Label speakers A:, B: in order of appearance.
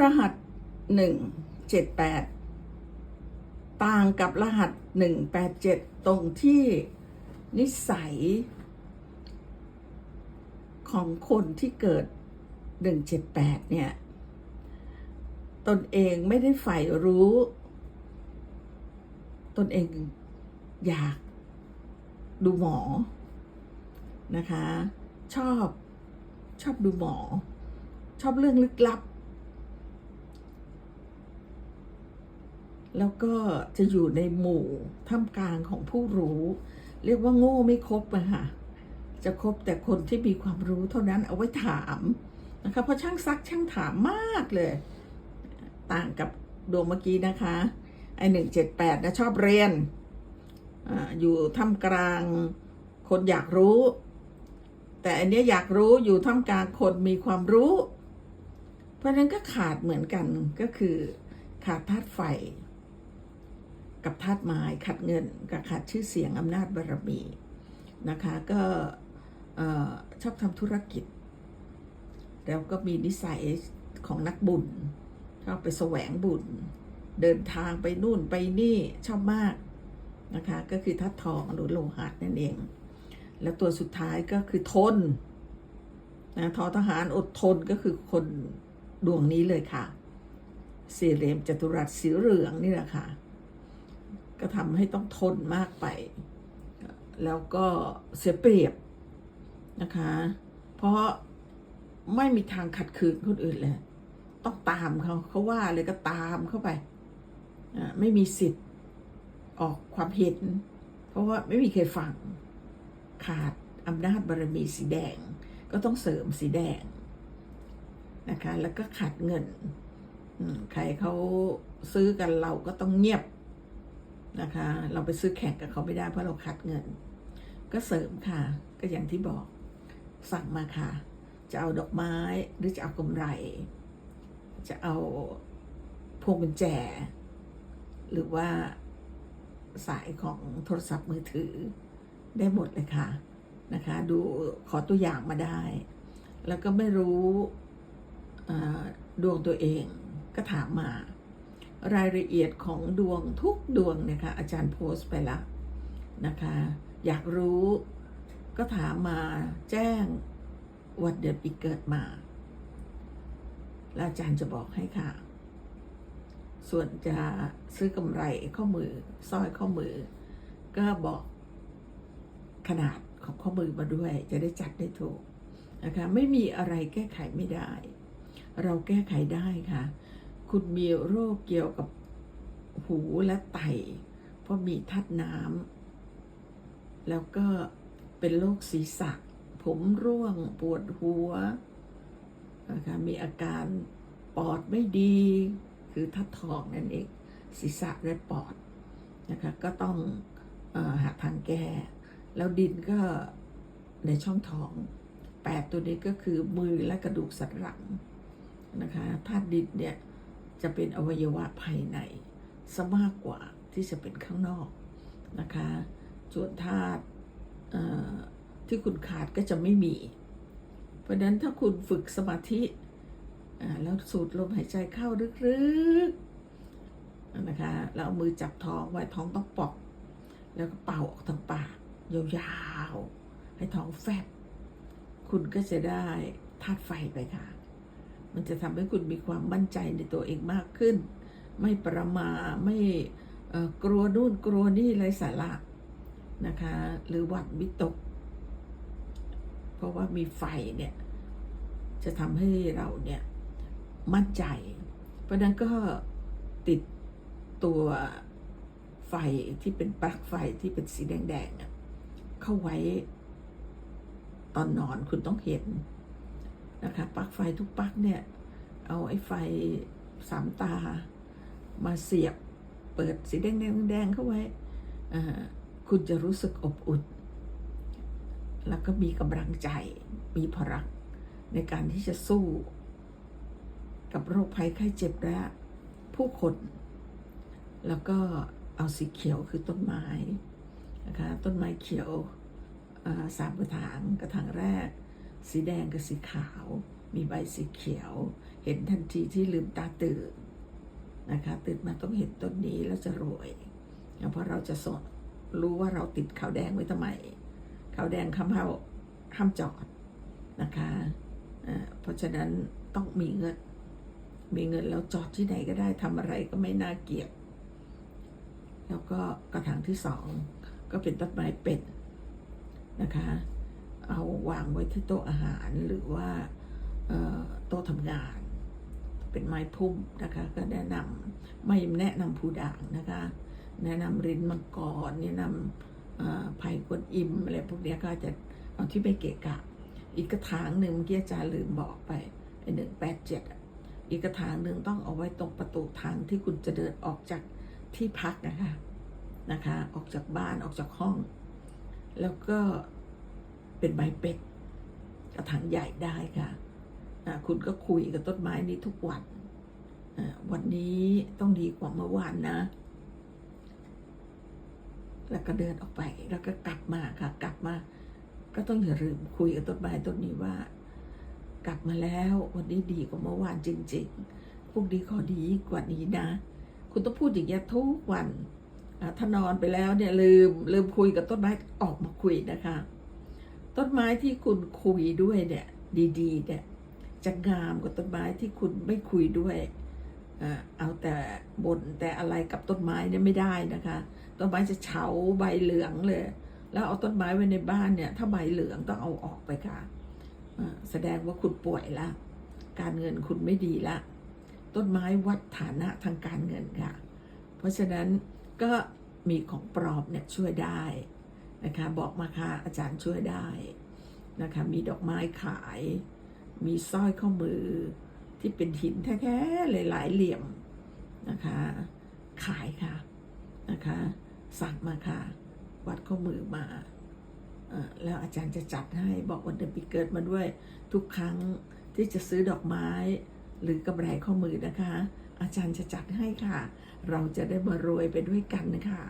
A: รหัสหนึ่งเจ็ดแปดต่างกับรหัสหนึ่งแปดเจ็ดตรงที่นิสัย ของคนที่เกิดหนึ่งเจ็ดแปดเนี่ย ตนเองไม่ได้ใฝ่รู้ ตนเองอยากดูหมอนะคะ ชอบชอบดูหมอ ชอบเรื่องลึกลับ แล้วก็จะอยู่ในหมู่ท่ามกลางของผู้รู้ เรียกว่าโง่ไม่ครบอะค่ะจะครบแต่คนที่มีความรู้เท่านั้นเอาไว้ถามนะคะเพราะช่างซักช่างถามมากเลย ต่างกับดวงเมื่อกี้นะคะไอหนึ่งเจ็ดแปดนะชอบเรียนออยู่ท่ามกลางคนอยากรู้ แต่อันนี้อยากรู้อยู่ท่ามกลางคนมีความรู้ เพราะนั้นก็ขาดเหมือนกันก็คือขาดธาตุไฟ กับธาตุไม้ขาดเงินกับขาดชื่อเสียงอำนาจบารมีนะคะก็ชอบทำธุรกิจ แล้วก็มีนิสัยของนักบุญชอบไปแสวงบุญ เดินทางไปนู่นไปนี่ชอบมากนะคะก็คือทัดทองหรือโลหะนั่นเอง แล้วตัวสุดท้ายก็คือทนนะทอทหารอดทนก็คือคนดวงนี้เลยค่ะ สี่เหลี่ยมจัตุรัสสีเหลืองนี่แหละค่ะ ก็ทำให้ต้องทนมากไป แล้วก็เสียเปรียบนะคะ เพราะไม่มีทางขัดขืนคนอื่นเลยต้องตามเขาเขาว่าเลยก็ตามเข้าไปอ่าไม่มีสิทธิ์ออกความเห็น เพราะว่าไม่มีใครฟังขาดอำนาจบารมีสีแดง ก็ต้องเสริมสีแดงนะคะ แล้วก็ขาดเงิน ใครเขาซื้อกันเราก็ต้องเงียบ นะคะ เราไปซื้อแข่งกับเขาไม่ได้เพราะเราขาดเงิน ก็เสริมค่ะ ก็อย่างที่บอก สั่งมาค่ะ จะเอาดอกไม้หรือจะเอากำไร จะเอาพวงกุญแจ หรือว่าสายของโทรศัพท์มือถือได้หมดเลยค่ะนะคะ ดูขอตัวอย่างมาได้ แล้วก็ไม่รู้ดวงตัวเองก็ถามมา รายละเอียดของดวงทุกดวงนะคะอาจารย์โพสต์ไปแล้วนะคะ อยากรู้ก็ถามมาแจ้งวันเดือนปีเกิดมา แล้วอาจารย์จะบอกให้ค่ะ ส่วนจะซื้อกำไรข้อมือสร้อยข้อมือ ก็บอกขนาดของข้อมือมาด้วย จะได้จัดได้ถูกนะคะ ไม่มีอะไรแก้ไขไม่ได้ เราแก้ไขได้ค่ะ คุณมีโรคเกี่ยวกับหูและไต เพราะมีทัดน้ำแล้วก็เป็นโรคศีรษะ ผมร่วงปวดหัวนะคะมีอาการปอดไม่ดี คือทัดทองนั่นเอง ศีรษะและปอดนะคะก็ต้องอหาทางแก้ แล้วดินก็ในช่องท้องแปดตัวนี้ก็คือมือและกระดูกสันหลังนะคะธาตุดินเนี่ย จะเป็นอวัยวะภายในซะมากกว่าที่จะเป็นข้างนอกนะคะส่วนธาตุที่คุณขาดก็จะไม่มี เพราะนั้นถ้าคุณฝึกสมาธิแล้วสูดลมหายใจเข้าลึกๆนะคะแล้วเอามือจับท้องไว้ท้องต้องปองแล้วก็เป่าออกทางปากยาวๆให้ท้องแฟบ คุณก็จะได้ธาตุไฟไปค่ะ มันจะทำให้คุณมีความมั่นใจในตัวเองมากขึ้น ไม่ประมาทไม่กลัวนู่นกลัวนี่ไรสาระนะคะ หรือหวัดวิตก เพราะว่ามีไฟเนี่ย จะทำให้เราเนี่ย มั่นใจ เพราะนั้นก็ติดตัวไฟที่เป็นปลั๊กไฟที่เป็นสีแดงๆเข้าไว้ตอนนอนคุณต้องเห็น นะคะปลั๊กไฟทุกปลั๊กเนี่ย เอาไอ้ไฟสามตา มาเสียบเปิดสีแดงๆแดงเข้าไว้คุณจะรู้สึกอบอุ่น แล้วก็มีกำลังใจ มีพลังในการที่จะสู้ กับโรคภัยไข้เจ็บและผู้คน แล้วก็เอาสีเขียวคือต้นไม้นะคะต้นไม้เขียวสามกระถางกระถางแรก สีแดงกับสีขาว มีใบสีเขียว เห็นทันทีที่ลืมตาตื่นนะคะ ตื่นมาต้องเห็นต้นนี้แล้วจะรวยเพราะเราจะสอนรู้ว่าเราติดขาวแดงไว้ทำไมขาวแดงคำห้ามห้ามจอดนะคะเอ่อเพราะฉะนั้นต้องมีเงิน มีเงินแล้วจอดที่ไหนก็ได้ทำอะไรก็ไม่น่าเกลียดแล้วก็กระถางที่สองก็เป็นต้นไม้เป็ดนะคะ เอาวางไว้ที่โต๊ะอาหารหรือว่าโต๊ะทำงาน เป็นไม้พุ่มนะคะ ก็แนะนำไม่แนะนำผู้ด่างนะคะ แนะนำรินมังกรแนะนำไผ่กวนอิมอะไรพวกนี้ก็จะเอาที่ไม่เกะกะ อีกกระถางหนึ่งเมื่อกี้อาจารย์ลืมบอกไปไอ้หนึ่งแปดเจ็ดอีกกระถางหนึ่งต้องเอาไว้ตรงประตูทางที่คุณจะเดินออกจากที่พักนะคะนะคะ ออกจากบ้านออกจากห้อง แล้วก็ เป็นไม้เป็ดกระถางใหญ่ได้ค่ะคุณก็คุยกับต้นไม้นี้ทุกวันวันนี้ต้องดีกว่าเมื่อวานนะ แล้วก็เดินออกไป แล้วก็กลับมาค่ะ กลับมา ก็ต้องอย่าลืมคุยกับต้นไม้ต้นนี้ว่า กลับมาแล้ววันนี้ดีกว่าเมื่อวานจริง ๆพรุ่งนี้ขอดีกว่านี้นะ คุณต้องพูดอย่างนี้ทุกวันถ้านอนไปแล้วเนี่ยลืมลืมคุยกับต้นไม้ออกมาคุยนะคะ ต้นไม้ที่คุณคุยด้วยเนี่ยดีๆเนี่ยจะงามกว่าต้นไม้ที่คุณไม่คุยด้วยเอาแต่บนแต่อะไรกับต้นไม้เนี่ยไม่ได้นะคะ ต้นไม้จะเฉาใบเหลืองเลย แล้วเอาต้นไม้ไว้ในบ้านเนี่ย ถ้าใบเหลืองต้องเอาออกไปค่ะแสดงว่าคุณป่วยละ การเงินคุณไม่ดีละ ต้นไม้วัดฐานะทางการเงินค่ะ เพราะฉะนั้นก็มีของปลอมเนี่ยช่วยได้ นะคะ บอกมาค่ะอาจารย์ช่วยได้นะคะ มีดอกไม้ขาย มีสร้อยข้อมือที่เป็นหินแท้ๆหลายๆเหลี่ยมนะคะ ขายค่ะนะคะ สั่งมาค่ะ วัดข้อมือมาแล้วอาจารย์จะจัดให้บอกวันเดือนปีเกิดมาด้วย ทุกครั้งที่จะซื้อดอกไม้ หรือกำไรข้อมือนะคะ อาจารย์จะจัดให้ค่ะ เราจะได้มารวยไปด้วยกันนะคะ